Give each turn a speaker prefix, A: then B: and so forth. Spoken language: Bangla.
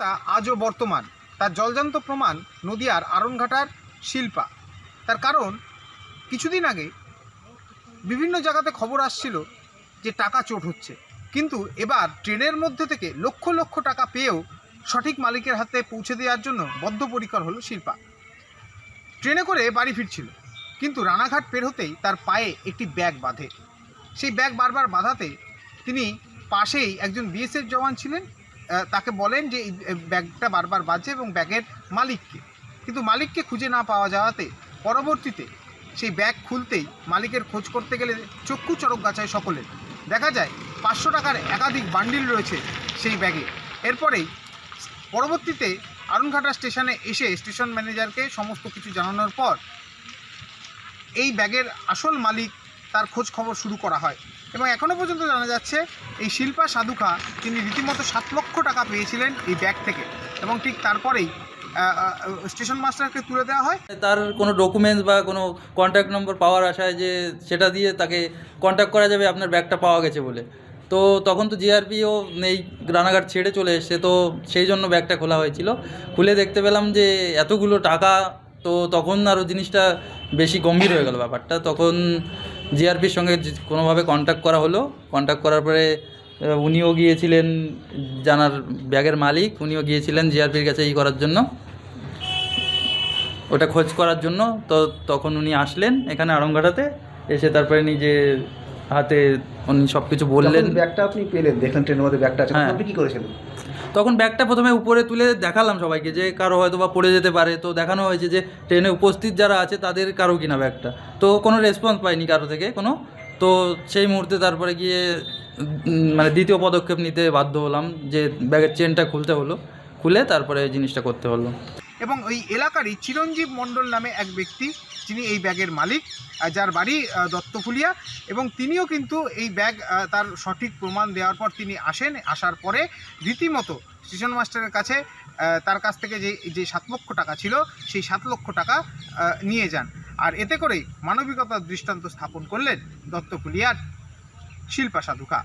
A: তা আজও বর্তমান। তার জলজান্ত প্রমাণ নদিয়ার আরনঘাটার শিল্পা। তার কারণ, কিছুদিন আগে বিভিন্ন জায়গাতে খবর আসছিল যে টাকা চোট হচ্ছে। কিন্তু এবার ট্রেনের মধ্যে থেকে লক্ষ লক্ষ টাকা পেয়েও সঠিক মালিকের হাতে পৌঁছে দেওয়ার জন্য বদ্ধপরিকর হলো শিল্পা। ট্রেনে করে বাড়ি ফিরছিল, কিন্তু রানাঘাট পের হতেই তার পায়ে একটি ব্যাগ বাঁধে। সেই ব্যাগ বারবার বাঁধাতে তিনি পাশেই একজন বিএসএফ জওয়ান ছিলেন তাকে বলেন যে ব্যাগটা বারবার বাজে এবং ব্যাগের মালিককে। কিন্তু মালিককে খুঁজে না পাওয়া যাওয়াতে পরবর্তীতে সেই ব্যাগ খুলতেই মালিকের খোঁজ করতে গেলে চক্ষু চড়ক গাছায় সকলের। দেখা যায় পাঁচশো টাকার একাধিক বান্ডিল রয়েছে সেই ব্যাগে। এরপরেই পরবর্তীতে আরুনঘাটা স্টেশনে এসে স্টেশন ম্যানেজারকে সমস্ত কিছু জানানোর পর এই ব্যাগের আসল মালিক তার খোঁজ খবর শুরু করা হয়। এবং এখনও পর্যন্ত জানা যাচ্ছে এই শিল্পা সাধুখা তিনি রীতিমতো সাত লক্ষ টাকা পেয়েছিলেন এই ব্যাগ থেকে। এবং ঠিক তারপরেই স্টেশন মাস্টারকে তুলে দেওয়া হয়।
B: তার কোনো ডকুমেন্টস বা কোনো কন্ট্যাক্ট নম্বর পাওয়ার আশায় যে সেটা দিয়ে তাকে কন্ট্যাক্ট করা যাবে, আপনার ব্যাগটা পাওয়া গেছে বলে। তো তখন তো জিআরপিও নেই রানাঘাট ছেড়ে চলে এসছে, তো সেই জন্য ব্যাগটা খোলা হয়েছিল। খুলে দেখতে পেলাম যে এতগুলো টাকা, তো তখন আরও জিনিসটা বেশি গম্ভীর হয়ে গেল ব্যাপারটা। তখন জিআরপির সঙ্গে কোনোভাবে কন্ট্যাক্ট করা হলো। কন্ট্যাক্ট করার পরে উনিও গিয়েছিলেন জানার ব্যাগের মালিক উনিও গিয়েছিলেন জিআরপির কাছে ই করার জন্য। ওটা খোঁজ করার জন্য তো তখন উনি আসলেন এখানে আড়ংঘাটাতে এসে তারপরে নিজে হাতে উনি সব কিছু বললেন।
C: ব্যাগটা আপনি পেলেন দেখলেন ট্রেনের মধ্যে ব্যাগটা আছে।
B: হ্যাঁ।
C: আপনি কি করেছিলেন?
B: তখন ব্যাগটা প্রথমে উপরে তুলে দেখালাম সবাইকে যে কারও হয়তো বা পড়ে যেতে পারে। তো দেখানো হয়েছে যে ট্রেনে উপস্থিত যারা আছে তাদের কারও কিনা ব্যাগটা। তো কোনো রেসপন্স পাইনি কারও থেকে কোনো। তো সেই মুহূর্তে তারপরে গিয়ে মানে দ্বিতীয় পদক্ষেপ নিতে বাধ্য হলাম যে ব্যাগের চেনটা খুলতে হলো। খুলে তারপরে জিনিসটা করতে হলো।
A: এবং ওই এলাকারই চিরঞ্জীব মণ্ডল নামে এক ব্যক্তি, যিনি এই ব্যাগের মালিক যার বাড়ি দত্তফুলিয়া। এবং তিনিও কিন্তু এই ব্যাগ তার সঠিক প্রমাণ দেওয়ার পর তিনি আসেন, আসার পরে রীতিমতো স্টেশন মাস্টারের কাছে তার কাছ থেকে যে যে সাত লক্ষ টাকা ছিল, সেই সাত লক্ষ টাকা নিয়ে যান। আর এতে করেই মানবিকতার দৃষ্টান্ত স্থাপন করলেন দত্তফুলিয়ার শিল্পা সাধুকা